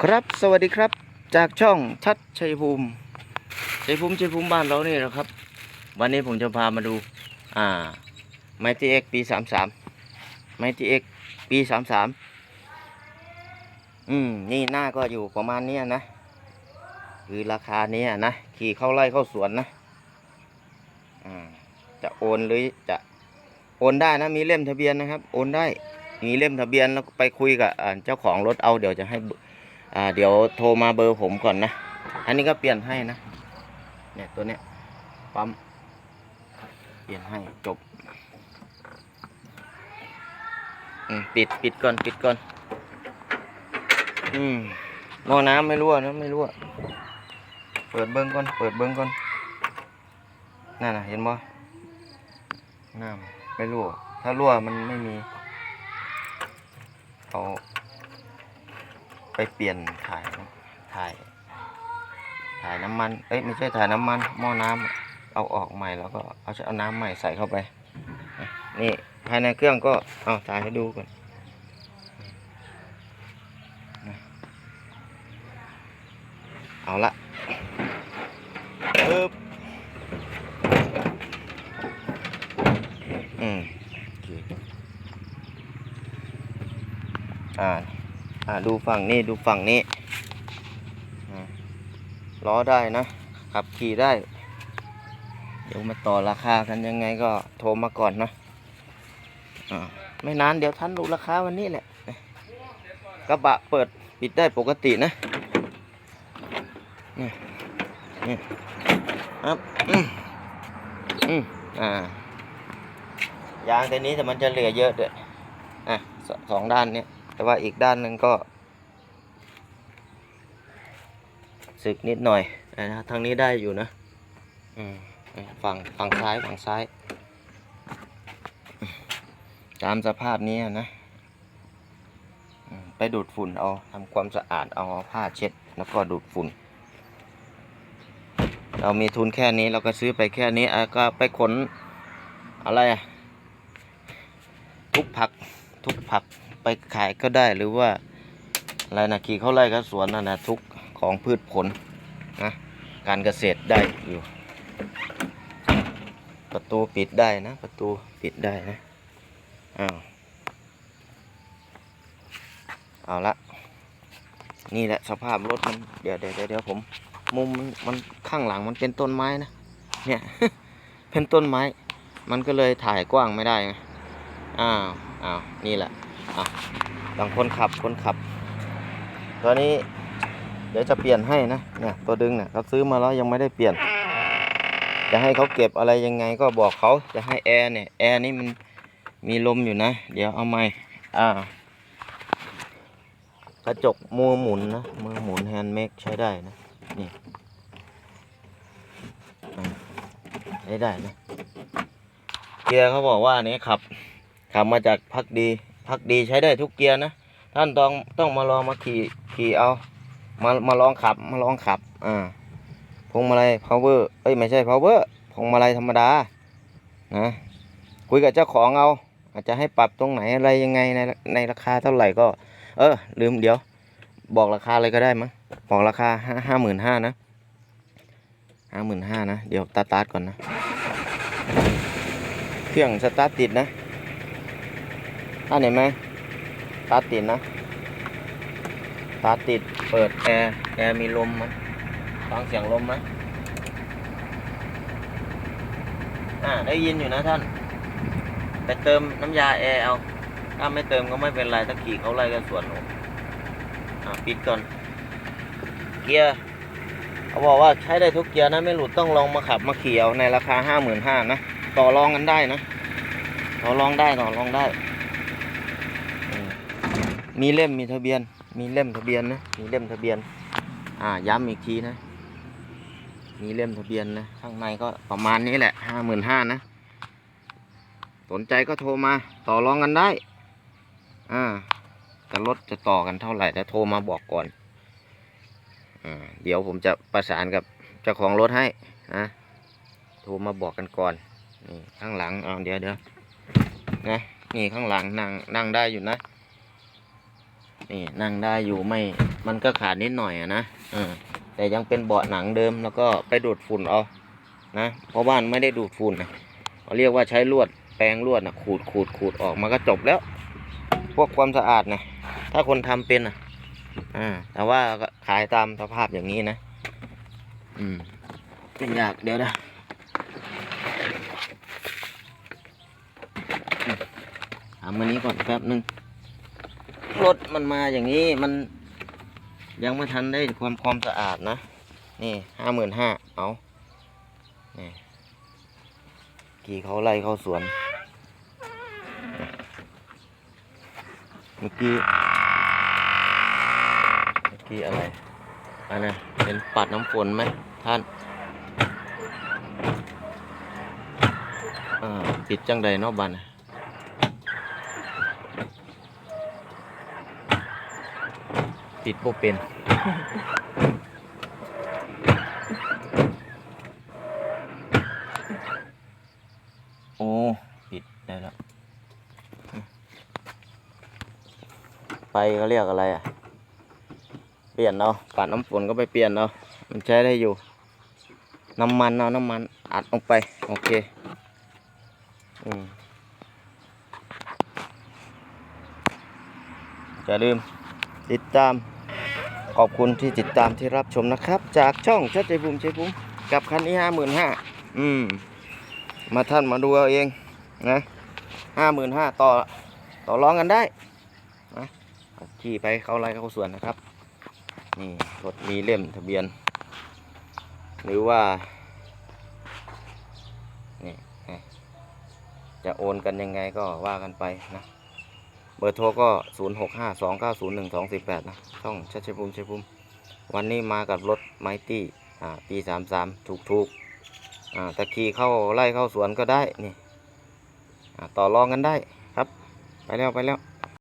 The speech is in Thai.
ครับสวัสดีครับจากช่องชัดชัยภูมิชัยภูมิชัยภูมิบ้านเรานี่แหละครับ วันนี้ผมจะพามาดูอ่าไมทีเอ็กปีสามสามไมทีเอ็กปีสามสามอืมนี่หน้าก็อยู่ประมาณเนี้ยนะ คือราคาเนี้ยนะ ขี่เข้าไร่เข้าสวนนะอ่าจะโอนหรือจะโอนได้นะ มีเล่มทะเบียนนะครับ โอนได้มีเล่มทะเบียนแล้วไปคุยกับเจ้าของรถเอาเดี๋ยวจะให้ อ่าเดี๋ยวโทรมาเบอร์ผมก่อนนะ อันนี้ก็เปลี่ยนให้นะ เนี่ยตัวเนี้ยปั๊ม เปลี่ยนให้จบอืมปิดปิดก่อนปิดก่อน อืมหม้อน้ำไม่รั่วนะไม่รั่วเปิดเบิ้งก่อน เปิดเบิ้งก่อน นั่นน่ะเห็นบ่น้ำไม่รั่ว ถ้ารั่วมันไม่มีเอา ไปเปลี่ยนถ่ายถ่ายถ่ายน้ำมัน เอ้ยไม่ใช่ถ่ายน้ำมันหม้อน้ำเอาออกใหม่แล้วก็เอาเอาน้ำใหม่ใส่เข้าไป นี่ภายในเครื่องก็เอาถ่ายให้ดูก่อนเอาละปึ๊บอืมอ่า อ่าดูฝั่งนี้ดูฝั่งนี้ล้อได้นะ ขับขี่ได้ เดี๋ยวมาต่อราคากันยังไงก็โทรมาก่อนนะอ่าไม่นานเดี๋ยวท่านรู้ราคาวันนี้แหละกระบะเปิดปิดได้ปกตินะนี่นี่ครับอืมอืมอ่ายางตัวนี้แต่มันจะเหลือเยอะด้วยอะสสองด้านเนี้ย แต่ว่าอีกด้านหนึ่งก็สึกนิดหน่อยนะทางนี้ได้อยู่นะฝั่งฝั่งซ้ายฝั่งซ้าย ตามสภาพนี้นะไปดูดฝุ่นเอาทำความสะอาดเอาผ้าเช็ด แล้วก็ดูดฝุ่น เรามีทุนแค่นี้เราก็ซื้อไปแค่นี้ก็ไปขนอะไรทุกผักทุกผัก ไปขายก็ได้หรือว่าอะไรนะขี่เข้าไร่ก็สวนนั่นนะทุกของพืชผลนะการเกษตรได้อยู่ ประตูปิดได้นะ ประตูปิดได้นะอ้าวเอาละนี่แหละสภาพรถมันเดี๋ยวเดี๋ยวเดี๋ยวผมมุมมันมันข้างหลังมันเป็นต้นไม้นะเนี่ยเป็นต้นไม้ มันก็เลยถ่ายกว้างไม่ได้ไง อ้าวอ้าวนี่แหละอะฝั่งคนขับคนขับตัวนี้เดี๋ยวจะเปลี่ยนให้นะเนี่ยตัวดึงเนี่ยเขาซื้อมาแล้วยังไม่ได้เปลี่ยน จะให้เขาเก็บอะไรยังไงก็บอกเขาจะให้แอร์เนี่ยแอร์นี่มันมีลมอยู่นะ เดี๋ยวเอาไม้อ่ากระจกมือหมุนนะมือหมุนแฮนด์เมกใช้ได้นะนี่ใช้ได้นะเกียร์เขาบอกว่าอันนี้ขับ ขับมาจากพักดีพักดีใช้ได้ทุกเกียร์นะ ท่านต้องต้องมาลองมาขี่ขี่เอา มามาลองขับมาลองขับอ่าพวงมาลัย power เอ้ยไม่ใช่ power พวงมาลัยธรรมดานะคุยกับเจ้าของเอา อาจจะให้ปรับตรงไหนอะไรยังไงในในราคาเท่าไหร่ก็ เออ ลืมเดี๋ยว บอกราคาเลยก็ได้มั้งบอกราคาห้าห้าหมื่นห้านะห้าหมื่นห้านะ เดี๋ยวตาตาร์ทก่อนนะ เครื่องสตาร์ทติดนะ ท่านเห็นไหมสตาร์ติดนะสตาร์ติดเปิดแอร์แอร์มีลมมั้ยฟังเสียงลมไหมอ่าได้ยินอยู่นะท่าน ไปเติมน้ำยาแอร์เอาถ้าไม่เติมก็ไม่เป็นไรถ้าขี่เขาไล่กันสวนหนูอ่าปิดก่อน เกียร์เขาบอกว่าใช้ได้ทุกเกียร์นะไม่หลุดต้องลองมาขับมาขี่เอาในราคาห้าหมื่นห้านะ ต่อรองกันได้นะ ต่อรองได้ต่อรองได้ มีเล่มมีทะเบียน มีเล่มทะเบียนนะ มีเล่มทะเบียน อ่า ย้ำอีกทีนะ มีเล่มทะเบียนนะ ข้างในก็ประมาณนี้แหละห้าหมื่นห้านะ สนใจก็โทรมา ต่อรองกันได้ อ่าแต่รถจะต่อกันเท่าไหร่แต่โทรมาบอกก่อน อ่า เดี๋ยวผมจะประสานกับเจ้าของรถให้นะโทรมาบอกกันก่อน นี่ข้างหลัง เอาเดี๋ยวเดี๋ยวนะ นี่ข้างหลังนั่งนั่งได้อยู่นะ นี่นั่งได้อยู่ไม่ มันก็ขาดนิดหน่อยอะนะเออแต่ยังเป็นเบาะหนังเดิมแล้วก็ไปดูดฝุ่นเอานะ เพราะบ้านไม่ได้ดูดฝุ่นนะเขาเรียกว่าใช้ลวดแปรงลวดนะขูดขูดขูดออกมาก็จบแล้ว พวกความสะอาดนะถ้าคนทำเป็นนะอ่าแต่ว่าขายตามสภาพอย่างนี้นะ อืมเป็นยากเดี๋ยวนะอืมทำมันนี้ก่อนแป๊บนึง รถมันมาอย่างนี้มันยังไม่ทันได้ความความสะอาดนะ นี่ห้าหมื่นห้าเอานี่กี่เขาไล่เข้าสวน เมื่อกี้ เมื่อกี้อะไรอันน่ะเป็นปัดน้ำฝนไหมท่านอ่าปิดจังใดนอกบันนะ ปิดบ่เป็น โอ้ ปิดได้แล้ว ไปเขาเรียกอะไรอะ เปลี่ยนเนาะปัดน้ำฝนก็ไปเปลี่ยนเนาะ มันใช้ได้อยู่ น้ำมันเอาะน้ำมัน อัดลงไป โอเค อืมอย่าลืม ติดตาม ขอบคุณที่ติดตามที่รับชมนะครับ จากช่องชัดใจภูมิใจภูมิกับคันนี้ห้าหมื่นห้าอืม มาท่านมาดูเอาเองนะห้าหมื่นห้าต่อต่อรองกันได้นะขี่ไปเข้าไร่เข้าสวนนะครับ นี่รถมีเล่มทะเบียน หรือว่านี่จะโอนกันยังไงก็ว่ากันไปนะ เบอร์โทรก็ 0 6 5 2 9 0 1 2 4 8 นะ ช่องชัชภูมิชัยภูมิ วันนี้มากับรถไมตี้อ่าปี33 ถูกถูกอ่าตะขี่เข้าไล่เข้าสวนก็ได้ นี่ อ่าต่อรองกันได้ครับ ไปแล้วไปแล้ว